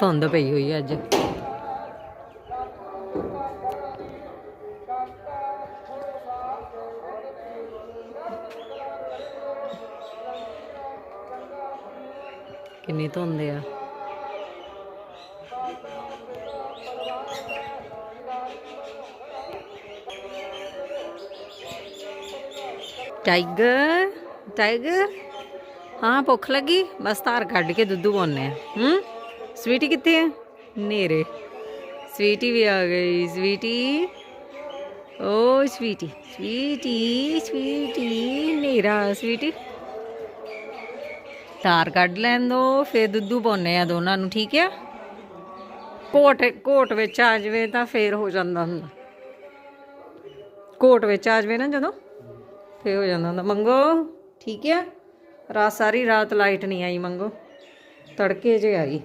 ਧੁੰਦ ਪਈ ਹੋਈ ਹੈ ਅੱਜ। ਕਿੰਨੀ ਧੁੰਦ ਆ। Tiger tiger. ਹਾਂ, ਭੁੱਖ ਲੱਗੀ? ਬਸ ਧਾਰ ਕੱਢ ਕੇ ਦੁੱਧ ਪਾਉਣੇ ਆ। ਹੂੰ? ਸਵੀਟੀ ਕਿੱਥੇ ਹੈ ਨੇਰੇ। ਸਵੀਟੀ ਵੀ ਆ ਗਈ। ਸਵੀਟੀ ਓ ਸਵੀਟੀ ਸਵੀਟੀ ਸਵੀਟੀ ਨੇਰਾ ਸਵੀਟੀ ਤਾਰ ਕੱਢ ਲੈਣ ਦੋ, ਫਿਰ ਦੁੱਧੂ ਪਾਉਣੇ ਆ ਦੋਨਾਂ ਨੂੰ, ਠੀਕ ਆ? ਕੋਟ ਕੋਟ ਵਿੱਚ ਆ ਜਾਵੇ ਤਾਂ ਫੇਰ ਹੋ ਜਾਂਦਾ ਹੁੰਦਾ। ਕੋਟ ਵਿੱਚ ਆ ਜਾਵੇ ਨਾ ਜਦੋਂ, ਫੇਰ ਹੋ ਜਾਂਦਾ ਹੁੰਦਾ। ਮੰਗੋ, ਠੀਕ ਆ? ਰਾਤ ਸਾਰੀ ਰਾਤ ਲਾਈਟ ਨਹੀਂ ਆਈ ਮੰਗੋ। ਤੜਕੇ ਜੇ ਆਈ।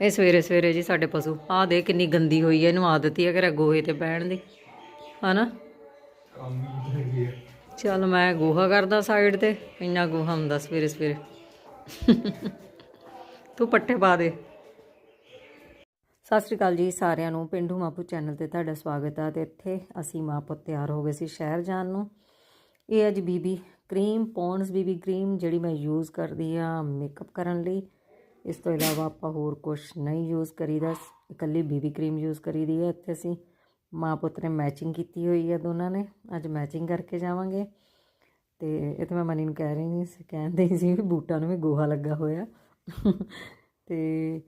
ਇਹ ਸਵੇਰੇ ਸਵੇਰੇ ਜੀ ਸਾਡੇ ਪਸ਼ੂ, ਆਹ ਦੇ ਕਿੰਨੀ ਗੰਦੀ ਹੋਈ ਹੈ ਇਹਨੂੰ ਆਦਤ ਹੀ ਹੈ ਘਰੇ ਗੋਹੇ ਤੇ ਬਹਿਣ ਦੀ, ਹਨਾ? ਚਲ ਮੈਂ ਗੋਹਾ ਕਰਦਾ ਸਾਈਡ ਤੇ, ਇੰਨਾ ਗੋਹਾ ਹੁੰਦਾ ਸਵੇਰੇ ਸਵੇਰੇ। ਤੂੰ ਪੱਠੇ ਪਾ ਦੇ। ਸਤਿ ਸ਼੍ਰੀ ਅਕਾਲ ਜੀ ਸਾਰਿਆਂ ਨੂੰ, ਪਿੰਡੂ ਮਾਪੂ ਚੈਨਲ ਤੇ ਤੁਹਾਡਾ ਸਵਾਗਤ ਹੈ ਤੇ ਇੱਥੇ ਅਸੀਂ ਮਾਂ ਪੁੱਤ ਤਿਆਰ ਹੋ ਗਏ ਸੀ ਸ਼ਹਿਰ ਜਾਣ ਨੂੰ। ਇਹ ਅੱਜ BB cream ponds BB cream ਜਿਹੜੀ ਮੈਂ ਯੂਜ਼ ਕਰਦੀ ਆ ਮੇਕਅਪ ਕਰਨ ਲਈ। ਇਸ ਤੋਂ ਇਲਾਵਾ ਆਪਾਂ ਹੋਰ ਕੁਝ ਨਹੀਂ ਯੂਜ਼ ਕਰੀਦਾ। ਇਕੱਲੀ ਬੀਬੀ ਕਰੀਮ ਯੂਜ਼ ਕਰੀਦੀ ਹੈ ਇੱਥੇ ਅਸੀਂ। ਮਾਂ ਪੁੱਤ ਨੇ ਮੈਚਿੰਗ ਕੀਤੀ ਹੋਈ ਹੈ ਦੋਨਾਂ ਨੇ। ਅੱਜ ਮੈਚਿੰਗ ਕਰਕੇ ਜਾਵਾਂਗੇ। ਤੇ ਇਹ ਤਾਂ ਮੈਂ ਮਨੀ ਨੂੰ ਕਹਿ ਰਹੀ ਨਹੀਂ ਸੀ ਕਹਿੰਦੇ ਸੀ ਵੀ ਬੂਟਾਂ ਨੂੰ ਵੀ ਗੋਹਾ ਲੱਗਾ ਹੋਇਆ। ਤੇ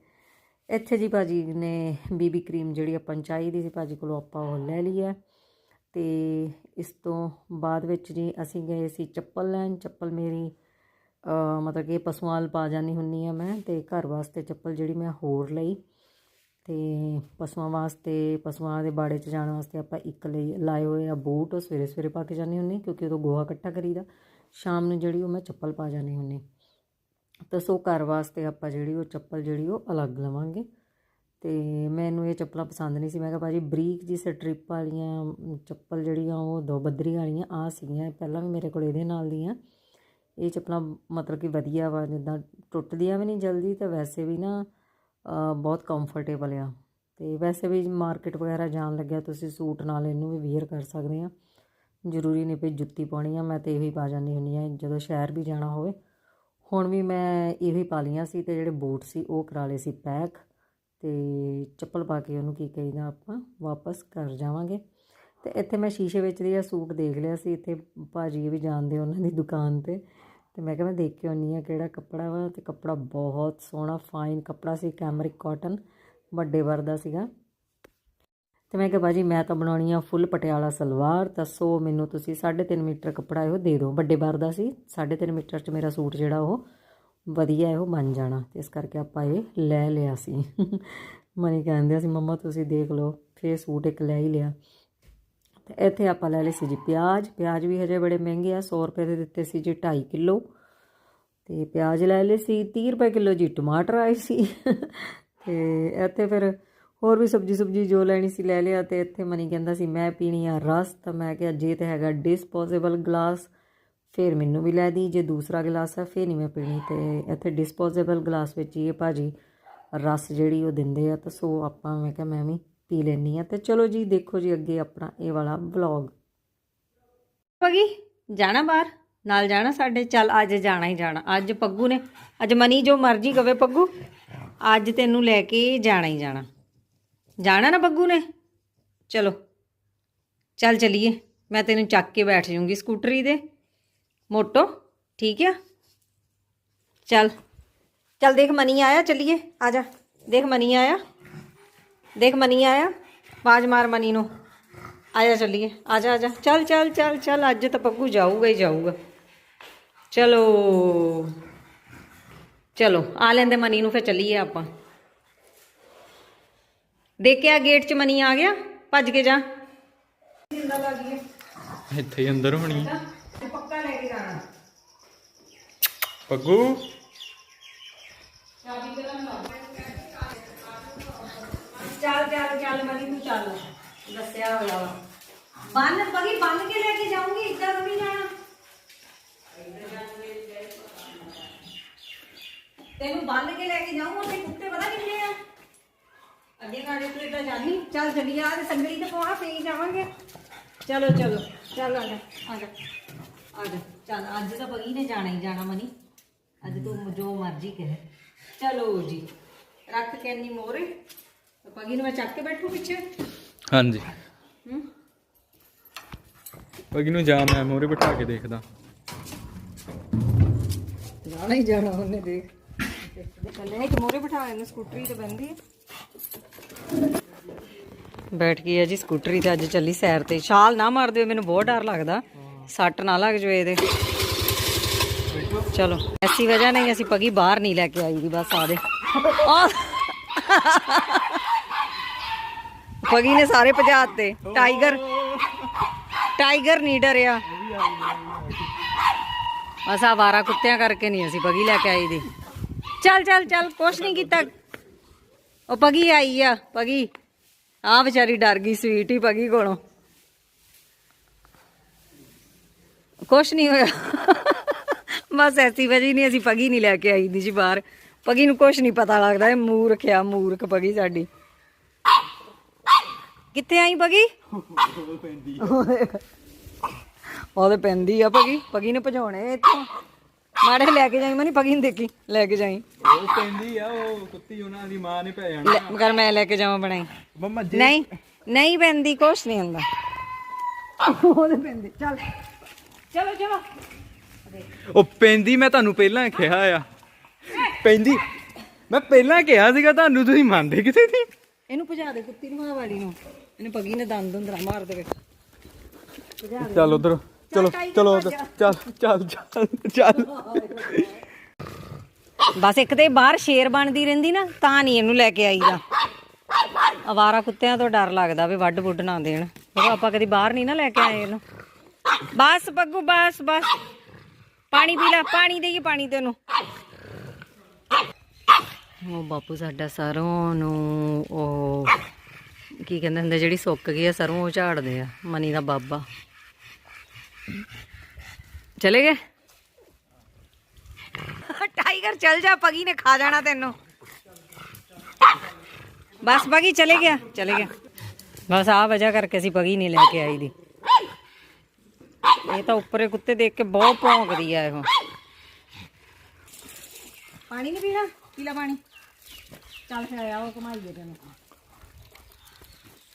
ਇੱਥੇ ਜੀ ਭਾਜੀ ਨੇ ਬੀਬੀ ਕਰੀਮ ਜਿਹੜੀ ਆਪਾਂ ਨੂੰ ਚਾਹੀਦੀ ਸੀ, ਭਾਜੀ ਕੋਲੋਂ ਆਪਾਂ ਉਹ ਲੈ ਲਈ ਹੈ। ਤੇ ਇਸ ਤੋਂ ਬਾਅਦ ਵਿੱਚ ਜੀ ਅਸੀਂ ਗਏ ਸੀ ਚੱਪਲ ਲੈਣ। ਚੱਪਲ ਮੇਰੀ ਮਤਲਬ ਕਿ ਪਸ਼ੂਆਂ ਵੱਲ ਪਾ ਜਾਂਦੀ ਹੁੰਨੀ ਆ ਮੈਂ ਤੇ ਘਰ ਵਾਸਤੇ ਚੱਪਲ ਜਿਹੜੀ ਮੈਂ ਹੋਰ ਲਈ ਤੇ ਪਸ਼ੂਆਂ ਵਾਸਤੇ, ਪਸ਼ੂਆਂ ਦੇ ਬਾੜੇ 'ਚ ਜਾਣ ਵਾਸਤੇ ਆਪਾਂ ਇੱਕ ਲਈ ਲਾਏ ਹੋਏ ਆ ਬੂਟ ਉਹ ਸਵੇਰੇ ਸਵੇਰੇ ਪਾ ਕੇ ਜਾਂਦੀ ਹੁੰਨੀ ਕਿਉਂਕਿ ਉਦੋਂ ਗੋਹਾ ਇਕੱਠਾ ਕਰੀਦਾ। ਸ਼ਾਮ ਨੂੰ ਜਿਹੜੀ ਉਹ ਮੈਂ ਚੱਪਲ ਪਾ ਜਾਂਦੀ ਹੁੰਨੀ ਤਾਂ ਸੋ ਘਰ ਵਾਸਤੇ ਆਪਾਂ ਜਿਹੜੀ ਉਹ ਚੱਪਲ ਜਿਹੜੀ ਉਹ ਅਲੱਗ ਲਵਾਂਗੇ। ਤੇ ਮੈਨੂੰ ਇਹ ਚੱਪਲਾਂ ਪਸੰਦ ਨਹੀਂ ਸੀ। ਮੈਂ ਕਿਹਾ ਭਾਜੀ ਬਰੀਕ ਜੀ ਸਟ੍ਰਿਪ ਵਾਲੀਆਂ ਚੱਪਲ ਜਿਹੜੀਆਂ ਉਹ ਦੋ ਬੱਦਰੀ ਵਾਲੀਆਂ ਆ ਸੀਗੀਆਂ ਪਹਿਲਾਂ ਵੀ ਮੇਰੇ ਕੋਲ ਇਹਦੇ ਨਾਲ ਦੀਆਂ। ਇਹ ਚੱਪਲਾਂ ਮਤਲਬ ਕਿ ਵਧੀਆ ਵਾ, ਜਿੱਦਾਂ ਟੁੱਟਦੀਆਂ ਵੀ ਨਹੀਂ ਜਲਦੀ ਤੇ ਵੈਸੇ ਵੀ ਨਾ ਬਹੁਤ ਕੰਫਰਟੇਬਲ ਆ। ਤੇ ਵੈਸੇ ਵੀ ਮਾਰਕੀਟ ਵਗੈਰਾ ਜਾਣ ਲੱਗਿਆ, ਤੁਸੀਂ ਸੂਟ ਨਾਲ ਇਹਨੂੰ ਵੀ ਵੇਅਰ ਕਰ ਸਕਦੇ ਆ। ਜ਼ਰੂਰੀ ਨਹੀਂ ਵੀ ਜੁੱਤੀ ਪਾਉਣੀ ਆ, ਮੈਂ ਤੇ ਇਹੀ ਪਾ ਜਾਂਦੀ ਹੁੰਦੀ ਆ, ਜਦੋਂ ਸ਼ਹਿਰ ਵੀ ਜਾਣਾ ਹੋਵੇ। ਹੁਣ ਵੀ ਮੈਂ ਇਹੀ ਪਾ ਲਈਆਂ ਸੀ ਤੇ ਜਿਹੜੇ ਬੂਟ ਸੀ, ਉਹ ਕਰਾ ਲਏ ਸੀ ਪੈਕ ਤੇ ਚੱਪਲ ਪਾ ਕੇ ਉਹਨੂੰ ਕੀ ਕਹੀਦਾ ਆਪਾਂ, ਵਾਪਸ ਕਰ ਜਾਵਾਂਗੇ। ਤੇ ਇੱਥੇ ਮੈਂ ਸ਼ੀਸ਼ੇ ਵਿੱਚ ਦੀ ਇਹ ਸੂਟ ਦੇਖ ਲਿਆ ਸੀ, ਇੱਥੇ ਭਾਜੀ ਵੀ ਜਾਣਦੇ ਉਹਨਾਂ ਦੀ ਦੁਕਾਨ ਤੇ। ਤੇ ਮੈਂ ਕਿਹਾ ਮੈਂ ਦੇਖ ਕੇ ਆਉਣੀ ਆ ਕਿਹੜਾ ਕੱਪੜਾ ਵਾ ਤੇ ਕੱਪੜਾ ਬਹੁਤ ਸੋਹਣਾ ਫਾਈਨ ਕੱਪੜਾ ਸੀ ਕੈਮਰਿਕ ਕਾਟਨ ਵੱਡੇ ਵਰ ਦਾ ਸੀਗਾ। ਤੇ ਮੈਂ ਕਿਹਾ ਬਾਜੀ ਮੈਂ ਤਾਂ ਬਣਾਉਣੀ ਆ ਫੁੱਲ ਪਟਿਆਲਾ ਸਲਵਾਰ ਤਾਂ ਸੋ ਮੈਨੂੰ ਤੁਸੀਂ 3.5 ਮੀਟਰ ਕੱਪੜਾ ਇਹੋ ਦੇ ਦਿਓ। ਵੱਡੇ ਵਰ ਦਾ ਸੀ 3.5 ਮੀਟਰ 'ਚ ਮੇਰਾ ਸੂਟ ਜਿਹੜਾ ਉਹ ਵਧੀਆ ਇਹੋ ਬਣ ਜਾਣਾ। ਤੇ ਇਸ ਕਰਕੇ ਆਪਾਂ ਇਹ ਲੈ ਲਿਆ ਸੀ। ਮਨੀ ਕਹਿੰਦੇ ਸੀ, ਮੰਮਾ ਤੁਸੀਂ ਦੇਖ ਲਓ, ਫੇਰ ਸੂਟ ਇੱਕ ਲੈ ਹੀ ਲਿਆ। ਇੱਥੇ ਆਪਾਂ ਲੈ ਲਏ ਸੀ ਜੀ ਪਿਆਜ਼। ਪਿਆਜ਼ ਵੀ ਹਜੇ ਬੜੇ ਮਹਿੰਗੇ ਆ 100 ਰੁਪਏ ਦੇ ਦਿੱਤੇ ਸੀ ਜੀ 2.5 ਕਿਲੋ। ਤੇ ਪਿਆਜ਼ ਲੈ ਲਏ ਸੀ 30 ਰੁਪਏ ਕਿਲੋ ਜੀ, ਟਮਾਟਰ ਆਏ ਸੀ। ਤੇ ਇੱਥੇ ਫਿਰ ਹੋਰ ਵੀ ਸਬਜੀ ਸੁਬਜੀ ਜੋ ਲੈਣੀ ਸੀ ਲੈ ਲਿਆ ਤੇ ਇੱਥੇ ਮਨੀ ਕਹਿੰਦਾ ਸੀ, ਮੈਂ ਪੀਣੀ ਆ ਰਸ। ਤਾਂ ਮੈਂ ਕਿਹਾ, ਜੇ ਤੇ ਹੈਗਾ ਡਿਸਪੋਜ਼ੇਬਲ ਗਲਾਸ ਫਿਰ ਮੈਨੂੰ ਵੀ ਲੈ ਦੀ। ਜੇ ਦੂਸਰਾ ਗਲਾਸ ਹੈ ਫਿਰ ਨਹੀਂ ਮੈਂ ਪੀਣੀ। ਤੇ ਇੱਥੇ ਡਿਸਪੋਜ਼ੇਬਲ ਗਲਾਸ ਵਿੱਚ ਹੀ ਇਹ ਭਾਜੀ ਰਸ ਜਿਹੜੀ ਉਹ ਦਿੰਦੇ ਆ, ਤਾਂ ਸੋ ਆਪਾਂ, ਮੈਂ ਕਿਹਾ, ਮੈਂ ਵੀ ਪੀ ਲੈਣੀ ਆ ਤੇ ਚਲੋ ਜੀ, ਦੇਖੋ ਜੀ ਅੱਗੇ ਆਪਣਾ ਇਹ ਵਾਲਾ ਵਲੌਗ ਪਗੀ ਜਾਣਾ ਬਾਹਰ? ਨਾਲ ਜਾਣਾ ਸਾਡੇ? ਚੱਲ, ਅੱਜ ਜਾਣਾ ਹੀ ਜਾਣਾ। ਅੱਜ ਪੱਗੂ ਨੇ, ਅੱਜ ਮਨੀ ਜੋ ਮਰਜ਼ੀ ਕਵੇ ਪੱਗੂ, ਅੱਜ ਤੈਨੂੰ ਲੈ ਕੇ ਜਾਣਾ ਹੀ ਜਾਣਾ। ਜਾਣਾ ਨਾ ਪੱਗੂ ਨੇ? ਚਲੋ, ਚੱਲ ਚਲੀਏ। ਮੈਂ ਤੈਨੂੰ ਚੱਕ ਕੇ ਬੈਠ ਜਾਊਂਗੀ ਸਕੂਟਰੀ ਦੇ। ਮੋਟੋ, ਠੀਕ ਆ? ਚੱਲ ਚੱਲ ਦੇਖ ਮਨੀ ਆਇਆ, ਚਲੀਏ। ਆ ਜਾ, ਦੇਖ ਮਨੀ ਆਇਆ। ਦੇਖ ਮਨੀ ਆਇਆ? ਆਵਾਜ਼ ਮਾਰ ਮਨੀ ਨੂੰ। ਆਜਾ ਚੱਲੀਏ। ਆਜਾ ਆਜਾ ਚੱਲ ਚੱਲ ਚੱਲ ਚੱਲ ਅੱਜ ਤਾਂ ਪੱਗੂ ਜਾਊਗਾ ਹੀ ਜਾਊਗਾ। ਚਲੋ। ਚਲੋ ਆ ਲੈਂਦੇ ਮਨੀ ਨੂੰ ਫਿਰ ਚੱਲੀਏ ਆਪਾਂ। ਦੇਖਿਆ ਗੇਟ 'ਚ ਮਨੀ ਆ ਗਿਆ? ਭੱਜ ਕੇ ਜਾ। ਇੱਥੇ ਹੀ ਅੰਦਰ ਹੋਣੀ। ਪੱਕਾ ਲੈ ਕੇ ਜਾਣਾ। ਪੱਗੂ। ਚੱਲ ਚੱਲ ਚੱਲ ਮਨੀ ਨੂੰ ਚੱਲ। ਦੱਸਿਆ ਹੋਇਆ ਵਾ। ਬੰਨ ਬਗੀ ਬੰਨ ਕੇ ਲੈ ਕੇ ਜਾਊਂਗੀ ਇੱਦਾਂ ਨਹੀਂ ਜਾਣਾ। ਤੈਨੂੰ ਬੰਨ ਕੇ ਲੈ ਕੇ ਜਾਊਂਗਾ ਤੇ ਕੁੱਤੇ ਪਤਾ ਕਿੰਨੇ ਆ? ਅੱਗੇ ਗਾੜੀ ਤੂੰ ਇਦਾਂ ਜਾਨੀ ਚੱਲ ਚੱਲੀ ਆ ਤੇ ਸੰਗਲੀ ਤੇ ਪਵਾ ਫੇਰ ਜਾਵਾਂਗੇ। ਚਲੋ ਚਲੋ ਚੱਲ ਆ ਜਾ ਆ ਜਾ। ਆ ਜਾ ਚੱਲ ਅੱਜ ਤਾਂ ਬਗੀ ਨੇ ਜਾਣਾ ਹੀ ਜਾਣਾ ਮਨੀ। ਅੱਜ ਤੂੰ ਜੋ ਮਰਜ਼ੀ ਕਹੇ। ਚਲੋ ਜੀ ਰੱਖ ਕੇ ਇੰਨੀ ਮੋਰੇ ਪਗੀ ਨੂੰ ਮੈਂ ਚੱਕ ਕੇ ਬੈਠੂ ਪਿੱਛੇ? ਹਾਂਜੀ। ਹੂੰ। ਪਗੀ ਨੂੰ ਜਾ ਮੈਂ ਮੋਰੇ ਬਿਠਾ ਕੇ ਦੇਖਦਾ। ਜਾਣਾ ਹੀ ਜਾਣਾ ਉਹਨੇ ਦੇਖ। ਕੱਲੇ ਇੱਕ ਮੋਰੇ ਬਿਠਾ ਇਹਨੂੰ ਸਕੂਟਰੀ ਤੇ ਬੰਦੀ ਹੈ। ਬੈਠ ਗਈ ਹੈ ਜੀ ਸਕੂਟਰੀ ਤੇ ਅੱਜ ਚੱਲੀ ਸੈਰ ਤੇ। ਛਾਲ ਨਾ ਮਾਰ ਦਿਓ ਮੈਨੂੰ ਬਹੁਤ ਡਰ ਲੱਗਦਾ। ਸੱਟ ਨਾ ਲੱਗ ਜਾਵੇ ਇਹਦੇ। ਚਲੋ ਐਸੀ ਵਜ੍ਹਾ ਨਹੀਂ ਅਸੀਂ ਪਗੀ ਬਾਹਰ ਨਹੀਂ ਲੈ ਕੇ ਆਈ ਦੀ ਬਸ ਆ ਦੇ ਆਹ। ਪਗੀ ਨੇ ਸਾਰੇ ਭਜਾਤੇ ਟਾਈਗਰ। ਟਾਈਗਰ ਨਹੀਂ ਡਰਿਆ। ਬਸ ਆਵਾਰਾ ਕੁੱਤਿਆਂ ਕਰਕੇ ਨਹੀਂ ਅਸੀਂ ਪਗੀ ਲੈ ਕੇ ਆਈ ਦੀ। ਚੱਲ ਚੱਲ ਚੱਲ, ਕੁਛ ਨਹੀਂ ਕੀਤਾ। ਉਹ ਪਗੀ ਆਈ ਆ ਪਗੀ ਆ ਵਿਚਾਰੀ ਡਰ ਗਈ ਸਵੀਟ ਹੀ ਪਗੀ ਕੋਲੋਂ। ਕੁਛ ਨਹੀਂ ਹੋਇਆ। ਬਸ ਐਸੀ ਵਜੀ ਨਹੀਂ ਅਸੀਂ ਪਗੀ ਨਹੀਂ ਲੈ ਕੇ ਆਈ ਦੀ ਜੀ ਬਾਹਰ। ਪਗੀ ਨੂੰ ਕੁਛ ਨਹੀਂ ਪਤਾ ਲੱਗਦਾ, ਇਹ ਮੂਰਖ ਆ, ਮੂਰਖ ਪਗੀ ਸਾਡੀ। ਕਿੱਥੇ ਆਈ ਪਗੀ ਉਹਦੇ ਪੈਂਦੀ ਆ ਪਗੀ ਪਗੀ ਨੇ ਭਜਾਉਣੇ ਇੱਥੋਂ। ਮਾੜੇ ਲੈ ਕੇ ਜਾਈ ਮਨੀ ਪਗੀ ਨੂੰ ਦੇਖੀ ਲੈ ਕੇ ਜਾਈ। ਉਹ ਕਹਿੰਦੀ ਆ ਉਹ ਕੁੱਤੀ ਉਹਨਾਂ ਦੀ ਮਾਂ ਨੇ ਪੈ ਜਾਣਾ ਮਗਰ ਮੈਂ ਲੈ ਕੇ ਜਾਵਾਂ ਬਣਾਈ। ਮੰਮਾ ਨਹੀਂ ਨਹੀਂ ਪੈਂਦੀ ਕੁਛ ਨਹੀਂ ਹੁੰਦਾ। ਉਹਦੇ ਪੈਂਦੀ ਚੱਲ। ਚਲੋ ਚਲੋ। ਉਹ ਪੈਂਦੀ ਮੈਂ ਤੁਹਾਨੂੰ ਪਹਿਲਾਂ ਕਿਹਾ ਆ। ਪੈਂਦੀ ਮੈਂ ਪਹਿਲਾਂ ਕਿਹਾ ਸੀਗਾ ਤੁਹਾਨੂੰ ਤੁਸੀਂ ਮੰਨਦੇ ਕਿਤੇ ਨਹੀਂ ਇਹਨੂੰ ਭਜਾ ਦੇ ਕੁੱਤੀ ਨੂੰ ਹਵਾ ਵਾਲੀ ਨੂੰ। ਇਹਨੂੰ ਪਗੀ ਨੇ ਦੰਦ ਹੁੰਦਰਾ ਮਾਰ ਦੇਵੇ। ਚੱਲ ਉਧਰ ਚਲੋ ਚਲੋ ਉਧਰ। ਚੱਲ ਚੱਲ ਚੱਲ ਚੱਲ। ਬਸ ਇੱਕ ਤੇ ਬਾਹਰ ਸ਼ੇਰ ਬਣਦੀ ਰਹਿੰਦੀ ਨਾ ਤਾਂ ਨਹੀਂ ਇਹਨੂੰ ਲੈ ਕੇ ਆਈਦਾ। ਅਵਾਰਾ ਕੁੱਤਿਆਂ ਤੋਂ ਡਰ ਲੱਗਦਾ ਵੀ ਵੱਡ ਵੁੱਡ ਨਾ ਦੇਣ। ਦੇਖੋ ਆਪਾਂ ਕਦੀ ਬਾਹਰ ਨਹੀਂ ਨਾ ਲੈ ਕੇ ਆਏ ਇਹਨੂੰ। ਬਸ ਪੱਗੂ ਬਸ ਬਸ। ਪਾਣੀ ਪੀ ਲੈ ਪਾਣੀ ਦੇਈਏ ਪਾਣੀ ਤੈਨੂੰ ਉਹ ਬਾਪੂ ਸਾਡਾ ਸਰੋਂ ਨੂੰ ਉਹ ਕੀ ਕਹਿੰਦੇ ਹੁੰਦੇ ਜਿਹੜੀ ਸੁੱਕ ਗਈ ਆ ਸਰੋਂ ਉਹ ਝਾੜਦੇ ਆ ਮਨੀ ਦਾ ਬਾਬਾ। ਚਲੇ ਗਏ? ਟਾਈਗਰ ਚੱਲ ਜਾ ਪਗੀ ਨੇ ਖਾ ਜਾਣਾ ਤੈਨੂੰ। ਬਸ ਪਗੀ ਚਲੇ ਗਿਆ ਚਲੇ ਗਿਆ। ਬਸ ਆ ਵਜ੍ਹਾ ਕਰਕੇ ਅਸੀਂ ਪਗੀ ਨਹੀਂ ਲੈ ਕੇ ਆਈ ਦੀ। ਇਹ ਤਾਂ ਉੱਪਰੇ ਕੁੱਤੇ ਦੇਖ ਕੇ ਬਹੁਤ ਭੌਂਕਦੀ ਆ ਇਹ। ਪਾਣੀ ਨਹੀਂ ਪੀਣਾ? ਪੀ ਲੈ ਪਾਣੀ। ਚੱਲ ਫਿਰ ਆ ਉਹ ਘਮਾਈਏ ਤੈਨੂੰ।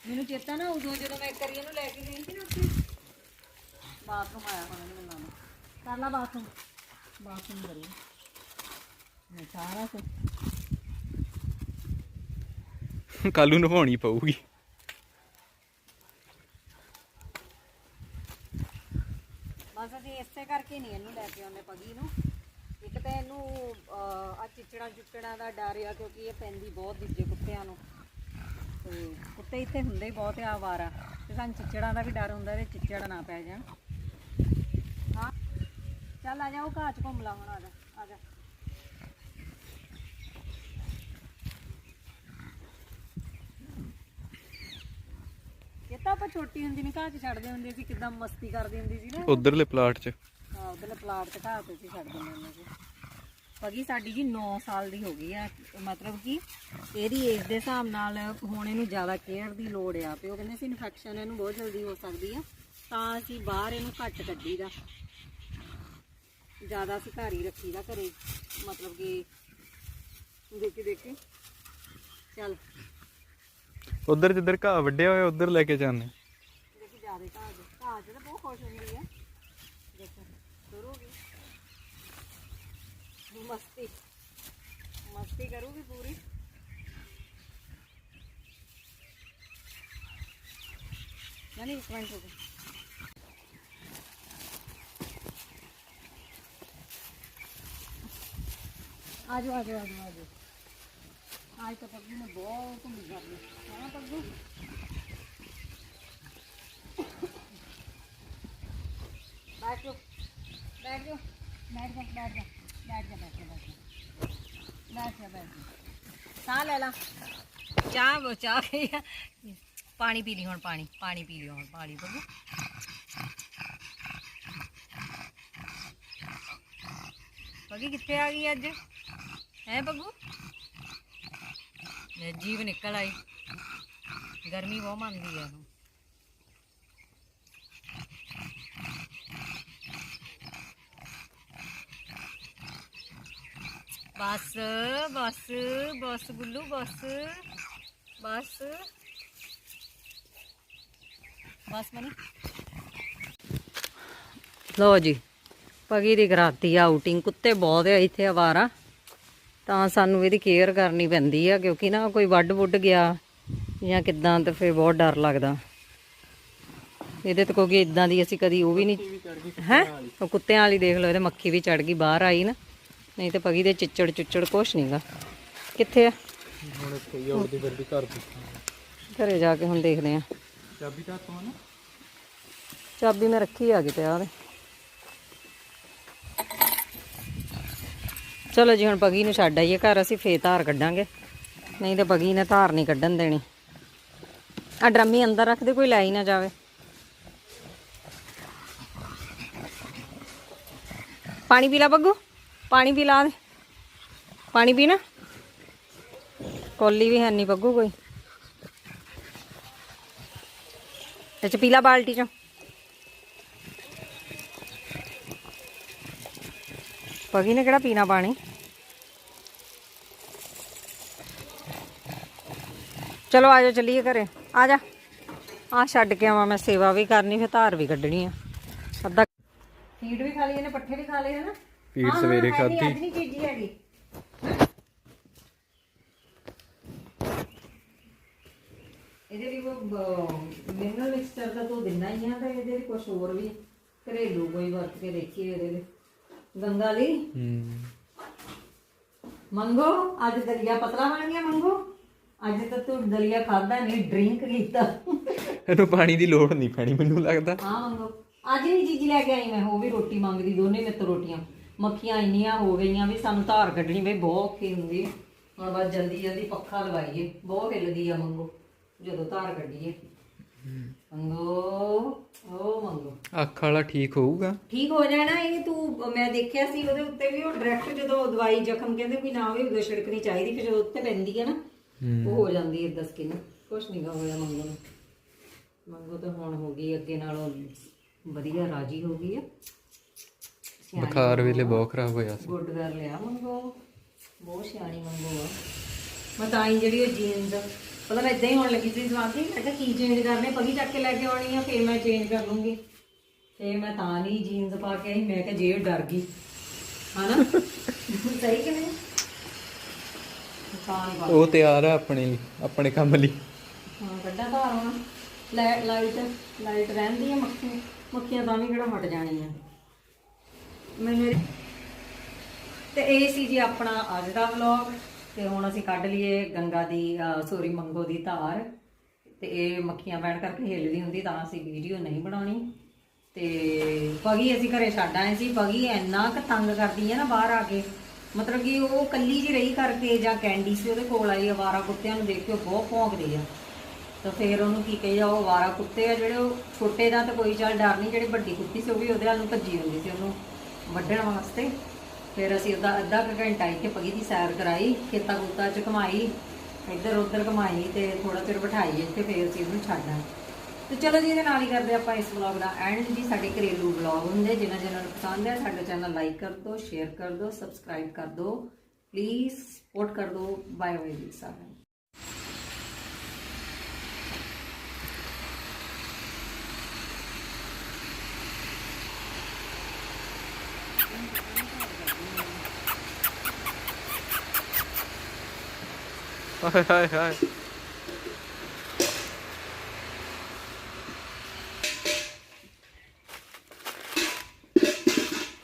ਮੈਨੂੰ ਚੇਤਾ ਨਾ ਉਦੋਂ ਜਦੋਂ ਮੈਂ ਇੱਕ ਵਾਰੀ ਇਹਨੂੰ ਲੈ ਕੇ ਗਈ ਸੀ ਨਾ ਉੱਥੇ। ਬਾਥਰੂਮ ਆਇਆ ਹੋਣਾ ਮੈਨੂੰ ਲੱਗਦਾ ਕਰ ਲਾ ਬਾਥਰੂਮ। ਬਾਥਰੂਮ ਕਰੀ। ਮੈਂ ਸਾਰਾ ਕੁਝ ਕੱਲ ਨੂੰ ਨਵਾਉਣੀ ਪਊਗੀ। ਬਸ ਅਸੀਂ ਇਸੇ ਕਰਕੇ ਨਹੀਂ ਇਹਨੂੰ ਲੈ ਕੇ ਆਉਂਦੇ ਪਗੀ ਨੂੰ। ਇੱਕ ਤਾਂ ਇਹਨੂੰ ਆ ਚਿਚੜਾ ਚੁੱਕਣਾ ਦਾ ਡਰ ਆ ਕਿਉਂਕਿ ਇਹ ਪੈਂਦੀ ਬਹੁਤ ਦੂਜੇ ਕੁੱਤਿਆਂ ਨੂੰ। ਤੇ ਕੁੱਤੇ ਇੱਥੇ ਹੁੰਦੇ ਹੀ ਬਹੁਤ ਆ ਆਵਾਰਾ। ਤੇ ਸਾਨੂੰ ਚਿਚੜਾਂ ਦਾ ਵੀ ਡਰ ਹੁੰਦਾ ਇਹਦੇ ਚਿਚੜ ਨਾ ਪੈ ਜਾਣ। ਹਾਂ। ਚੱਲ ਆ ਜਾ, ਉਹ ਘਾਹ ਚ ਘੁੰਮ ਲਾ ਹੁਣ, ਆ ਜਾ ਆ ਜਾ। ਇਹ ਤਾਂ ਆਪਾਂ ਛੋਟੀ ਹੁੰਦੀ ਨੇ ਘਾਹ ਚ ਛੱਡਦੇ ਹੁੰਦੇ ਸੀ, ਕਿਦਾਂ ਮਸਤੀ ਕਰਦੀ ਹੁੰਦੀ ਸੀ ਨਾ। ਉਧਰਲੇ ਪਲਾਟ 'ਚ। ਉਧਰਲੇ ਪਲਾਟ ਤੇ ਘਾਹ ਤੇ ਸੀ ਛੱਡ ਦਿੰਦੇ ਹੁੰਦੇ ਸੀ। ਪਗੀ ਸਾਡੀ ਜੀ 9 ਸਾਲ ਦੀ ਹੋ ਗਈ ਆ ਮਤਲਬ ਕਿ ਇਹਦੀ ਏਜ ਦੇ ਹਿਸਾਬ ਨਾਲ ਹੁਣ ਇਹਨੂੰ ਜ਼ਿਆਦਾ ਕੇਅਰ ਦੀ ਲੋੜ ਆ ਤੇ ਉਹ ਕਹਿੰਦੇ ਸੀ ਇਨਫੈਕਸ਼ਨ ਇਹਨੂੰ ਬਹੁਤ ਜਲਦੀ ਹੋ ਸਕਦੀ ਆ ਤਾਂ ਅਸੀਂ ਬਾਹਰ ਇਹਨੂੰ ਘੱਟ ਕੱਢੀਦਾ। ਜ਼ਿਆਦਾ ਅਸੀਂ ਘਰ ਹੀ ਰੱਖੀਦਾ ਘਰੇ ਮਤਲਬ ਕਿ ਦੇਖੀ ਦੇਖੀ। ਚੱਲ। ਉਧਰ ਜਿੱਧਰ ਘਾਹ ਵੱਡਿਆ ਹੋਇਆ ਉਧਰ ਲੈ ਕੇ ਜਾਂਦੇ। ਦੇਖੀ ਜ਼ਿਆਦਾ ਘਾਹ ਦੇ ਘਾਹ ਤਾਂ ਬਹੁਤ ਖੁਸ਼ ਹੁੰਦੀ ਹੈ ਦੇਖੋ। ਸ਼ੁਰੂ ਹੋ ਗਈ ਮਸਤੀ ਮਸਤੀ ਕਰੂਗੀ ਪੂਰੀ ਨਹੀਂ ਇੱਕ ਮਿੰਟ ਰੁਕੋ ਆਜੋ ਆਜੋ ਆਜੋ ਆਜੋ ਅੱਜ ਤਾਂ ਪੱਗੂ ਨੇ ਬਹੁਤ ਘੁੰਮੀ ਕਰਨੀ ਹਾਂ ਪੱਗੂ बैठ जाओ बैठ जाओ बैठ जा बैठ जा बैठ जा बैठ जा बैठ जा बैठ जा बैठ जा ਸਾਹ ਲੈ ਲਾ ਚਾਹ वो ਚਾਹ ਗਈ ਆ ਪਾਣੀ ਪੀ ਲਈ ਹੁਣ ਪਾਣੀ ਪਾਣੀ ਪੀ ਲਈ ਹੁਣ ਪਾਣੀ ਬੱਬੂ ਬੱਗੀ ਕਿੱਥੇ ਆ ਗਈ ਅੱਜ ਹੈ ਬੱਗੂ ਲੈ ਜੀਵ ਨਿਕਲ ਆਈ ਗਰਮੀ ਬਹੁਤ ਮੰਨਦੀ ਆ ਉਹ ਬਸ ਬਸ ਬਸ ਗੁੱਲੂ ਬਸ ਬਸ। ਬਸ ਮਨੀ। ਲੋ ਜੀ ਪਗੀ ਦੀ ਕਰਾਤੀ ਆਊਟਿੰਗ ਕੁੱਤੇ ਬਹੁਤ ਆ ਇੱਥੇ ਆਵਾਰਾ। ਤਾਂ ਸਾਨੂੰ ਇਹਦੀ ਕੇਅਰ ਕਰਨੀ ਪੈਂਦੀ ਆ ਕਿਉਂਕਿ ਨਾ ਕੋਈ ਵੱਡ ਵੁੱਡ ਗਿਆ ਜਾਂ ਕਿਦਾਂ ਤੇ ਫੇਰ ਬਹੁਤ ਡਰ ਲੱਗਦਾ। ਇਹਦੇ ਤੇ ਕਿਉਂਕਿ ਇਦਾਂ ਦੀ ਅਸੀਂ ਕਦੀ ਉਹ ਵੀ ਨਹੀਂ ਹੈ? ਉਹ ਕੁੱਤਿਆਂ ਵਾਲੀ ਦੇਖ ਲਓ ਇਹਦੇ ਮੱਖੀ ਵੀ ਚੜ ਗਈ ਬਾਹਰ ਆਈ ਨਾ। ਨਹੀਂ ਤੇ ਪਗੀ ਦੇ ਚਿੱਚੜ ਚੁੱਚੜ ਕੁਛ ਨਹੀਂਗਾ ਕਿੱਥੇ ਆ? ਹੁਣ ਕਈ ਉੜਦੀ ਫਿਰਦੀ ਘਰ ਦੀ ਘਰੇ ਜਾ ਕੇ ਹੁਣ ਦੇਖਦੇ ਆ। ਚਾਬੀ ਤਾਂ ਤੋਂ ਨਾ। ਚਾਬੀ ਮੈਂ ਰੱਖੀ ਆ ਕਿਤੇ ਆ ਚਲੋ ਜੀ ਹੁਣ ਪਗੀ ਨੂੰ ਛੱਡ ਆਈਏ ਘਰ ਅਸੀਂ ਫੇਰ ਧਾਰ ਕੱਢਾਂਗੇ। ਨਹੀਂ ਤੇ ਪਗੀ ਨੇ ਧਾਰ ਨਹੀਂ ਕੱਢਣ ਦੇਣੀ। ਆ ਡਰਮੀ ਅੰਦਰ ਰੱਖ ਦੇ ਕੋਈ ਲੈ ਹੀ ਨਾ ਜਾਵੇ। ਪਾਣੀ ਪੀ ਲਾ ਬੱਗੂ ਪਾਣੀ ਪੀ ਲਾ ਦੇ। ਪਾਣੀ ਪੀਣਾ ਕੋਲੀ ਵੀ ਹੈ ਨਹੀਂ ਬੱਗੂ ਕੋਈ। ਇਹ ਚ ਪੀਲਾ ਬਾਲਟੀ ਚੋਂ। ਪਗੀ ਨੇ ਕਿਹੜਾ ਪੀਣਾ ਪਾਣੀ? ਚਲੋ ਆਜੋ ਚੱਲੀਏ ਘਰੇ। ਆ ਜਾ। ਆ ਛੱਡ ਕੇ ਆਵਾਂ ਮੈਂ, ਸੇਵਾ ਵੀ ਕਰਨੀ, ਫਿਰ ਧਾਰ ਵੀ ਕੱਢਣੀ ਆ। ਅੱਧਾ ਫੀਡ ਵੀ ਖਾ ਲਈ, ਇਹਨੇ ਪੱਠੇ ਵੀ ਖਾ ਲਏ, ਹਨਾ? ਪੀੜ ਸਵੇਰੇ ਖਾਧੀ। ਅੱਜ ਨਹੀਂ ਚੀਜੀ ਹੈਗੀ। ਇਹਦੇ ਵੀ ਉਹ ਮਿਨਰਲ ਮਿਕਸਚਰ ਦਾ ਤੋਂ ਦਿੰਦਾ ਹੀ ਆ ਤੇ ਇਹਦੇ ਵੀ ਕੁਝ ਹੋਰ ਵੀ ਘਰੇਲੂ ਕੋਈ ਵਰਤ ਕੇ ਦੇਖੀਏ ਇਹਦੇ ਲਈ ਗੰਗਾ ਲਈ? ਮੰਗੋ ਅੱਜ ਦਲੀਆ ਪਤਲਾ ਬਣ ਗਿਆ ਮੰਗੋ। ਅੱਜ ਤਾਂ ਤੂੰ ਦਲੀਆ ਖਾਦਾ ਨਹੀਂ ਡਰਿੰਕ ਕੀਤਾ। ਇਹਨੂੰ ਪਾਣੀ ਦੀ ਲੋੜ ਨਹੀਂ ਪੈਣੀ ਮੈਨੂੰ ਲੱਗਦਾ। ਹਾਂ ਮੰਗੋ। ਅੱਜ ਨਹੀਂ ਚੀਜ਼ ਲੈ ਕੇ ਆਈ ਮੈਂ ਉਹ ਵੀ ਰੋਟੀ ਮੰਗਦੀ ਦੋਨੇ ਮਿੱਤ ਰੋਟੀਆਂ। ਮੱਖੀਆਂ ਇੰਨੀਆਂ ਹੋ ਗਈਆਂ ਵੀ ਸਾਨੂੰ ਧਾਰ ਕੱਢਣੀ ਬਈ ਬਹੁਤ ਔਖੀ ਹੁੰਦੀ ਹੈ। ਹੁਣ ਬਸ ਜਲਦੀ ਜਲਦੀ ਪੱਖਾ ਲਵਾਈਏ। ਬਹੁਤ ਹਿੱਲਦੀ ਆ ਮੰਗੋ। ਜਦੋਂ ਧਾਰ ਕੱਢੀਏ। ਮੰਗੋ ਉਹ ਮੰਗੋ। ਅੱਖ ਵਾਲਾ ਠੀਕ ਹੋਊਗਾ? ਠੀਕ ਹੋ ਜਾਣਾ ਇਹ। ਤੂੰ ਮੈਂ ਦੇਖਿਆ ਸੀ ਉਹਦੇ ਉੱਤੇ ਵੀ ਉਹ ਡਾਇਰੈਕਟ ਜਦੋਂ ਦਵਾਈ ਜ਼ਖਮ ਕਹਿੰਦੇ ਕੋਈ ਨਾ ਹੋਵੇ ਉਦੋਂ ਛਿੜਕਣੀ ਚਾਹੀਦੀ ਫਿਰ ਜਦੋਂ ਉੱਤੇ ਪੈਂਦੀ ਹੈ ਨਾ ਉਹ ਹੋ ਜਾਂਦੀ ਹੈ ਸਕਿਨ ਕੁਛ ਨਹੀਂ ਹੋਇਆ ਮੰਗੋ ਨੂੰ। ਮੰਗੋ ਤਾਂ ਹੁਣ ਹੋ ਗਈ ਅੱਗੇ ਨਾਲੋਂ ਵਧੀਆ ਰਾਜੀ ਹੋ ਗਈ ਆ। ਬੁਖਾਰ ਵੇਲੇ ਬਹੁਤ ਖਰਾਬ ਹੋਇਆ ਸੀ। ਗੁੱਡ ਕਰ ਲਿਆ ਮੰਗੋ ਬਹੁਤ ਸਿਆਣੀ ਮੰਗੋ ਆ। ਮੈਂ ਤਾਂ ਹੀ ਜਿਹੜੀ ਉਹ ਜੀਨਸ ਪਤਾ ਮੈਂ ਇਦਾਂ ਹੀ ਹੋਣ ਲੱਗੀ ਸੀ ਸਵਾਦੀ ਮੈਂ ਕਿਹਾ ਕੀ ਚੇਂਜ ਕਰਨੇ ਪਗੀ ਚੱਕ ਕੇ ਲੈ ਕੇ ਆਉਣੀ ਆ ਫਿਰ ਮੈਂ ਚੇਂਜ ਕਰ ਲੂੰਗੀ। ਤੇ ਮੈਂ ਤਾਂ ਨਹੀਂ ਜੀਨਸ ਪਾ ਕੇ ਆਈ ਮੈਂ ਕਿਹਾ ਜੇ ਡਰ ਗਈ। ਹਨਾ? ਸਹੀ ਕਿ ਨਹੀਂ? ਤਾਂ ਨਹੀਂ ਪਾ ਉਹ ਤਿਆਰ ਆ ਆਪਣੇ ਲਈ ਆਪਣੇ ਕੰਮ ਲਈ। ਹਾਂ ਕੱਢਾ ਧਾਰ ਹੁਣ ਲਾਈਟ ਲਾਈਟ ਲਾਈਟ ਰਹਿੰਦੀ ਹੈ ਮੱਖੀ ਮੱਖੀਆਂ ਤਾਂ ਵੀ ਕਿਹੜਾ ਹਟ ਜਾਣੀਆਂ। ਮੈਨੂੰ ਇਹ- ਤੇ ਇਹ ਸੀ ਜੀ ਆਪਣਾ ਅੱਜ ਦਾ ਵਲੌਗ ਤੇ ਹੁਣ ਅਸੀਂ ਕੱਢ ਲਈਏ ਗੰਗਾ ਦੀ ਸੋਰੀ, ਮੰਗੋ ਦੀ ਧਾਰ। ਤੇ ਇਹ ਮੱਖੀਆਂ ਬੈਠ ਕਰਕੇ ਹਿੱਲਦੀ ਹੁੰਦੀ, ਤਾਂ ਅਸੀਂ ਵੀਡੀਓ ਨਹੀਂ ਬਣਾਉਣੀ। ਤੇ ਪਗੀ ਅਸੀਂ ਘਰੇ ਛੱਡ ਆਏ ਸੀ। ਪਗੀ ਇੰਨਾ ਕੁ ਤੰਗ ਕਰਦੀ ਹੈ ਨਾ ਬਾਹਰ ਆ ਕੇ। ਮਤਲਬ ਕਿ ਉਹ ਕੱਲੀ ਜੀ ਰਹੀ ਕਰਕੇ ਜਾਂ ਕੈਂਡੀ ਸੀ, ਉਹਦੇ ਕੋਲ ਆਈ ਅਵਾਰਾ ਕੁੱਤਿਆਂ ਨੂੰ ਦੇਖ ਕੇ ਬਹੁਤ ਭੌਂਕਦੀ ਆ। ਤਾਂ ਫਿਰ ਉਹਨੂੰ ਕੀ ਕਹੀ ਜਾ ਉਹ ਅਵਾਰਾ ਕੁੱਤੇ ਆ ਜਿਹੜੇ, ਉਹ ਛੋਟੇ ਦਾ ਤਾਂ ਕੋਈ ਚੱਲ ਡਰ ਨਹੀਂ, ਜਿਹੜੀ ਵੱਡੀ ਕੁੱਤੀ ਸੀ, ਉਹ ਵੀ ਉਹਦੇ ਨਾਲ ਨੂੰ ਭੱਜੀ ਹੁੰਦੀ ਸੀ ਉਹਨੂੰ। ਵੱਢਣ ਵਾਸਤੇ। ਫਿਰ ਅਸੀਂ ਉਹਦਾ ਅੱਧਾ ਕੁ ਘੰਟਾ ਇੱਥੇ ਪਗੀ ਦੀ ਸੈਰ ਕਰਾਈ, ਖੇਤਾਂ ਖੂਤਾਂ ਚ ਘਮਾਈ, ਇੱਧਰ ਉੱਧਰ ਘਮਾਈ ਤੇ ਥੋੜਾ ਚਿਰ ਬਿਠਾਈ ਇੱਥੇ, ਫਿਰ ਅਸੀਂ ਉਹਨੂੰ ਛੱਡਾਂ ਆਏ ਤੇ ਚਲੋ ਜੀ, ਇਹਦੇ ਨਾਲ ਹੀ ਕਰਦੇ ਆਪਾਂ ਇਸ ਵਲੌਗ ਦਾ ਐਂਡ ਜੀ। ਸਾਡੇ ਘਰੇਲੂ ਵਲੌਗ ਹੁੰਦੇ, ਜਿਨ੍ਹਾਂ ਜਿਨ੍ਹਾਂ ਨੂੰ ਪਸੰਦ ਹੈ, ਸਾਡਾ ਚੈਨਲ ਲਾਈਕ ਕਰ ਦਿਓ ਸ਼ੇਅਰ ਕਰ ਦਿਓ ਸਬਸਕ੍ਰਾਈਬ ਕਰ ਦਿਓ। ਪਲੀਜ਼ ਸਪੋਰਟ ਕਰ ਦਿਓ। ਬਾਏ ਬਾਏ ਜੀ, ਸਾਰਿਆਂ ਨੂੰ ਹਾਏ ਹਾਏ ਹਾਏ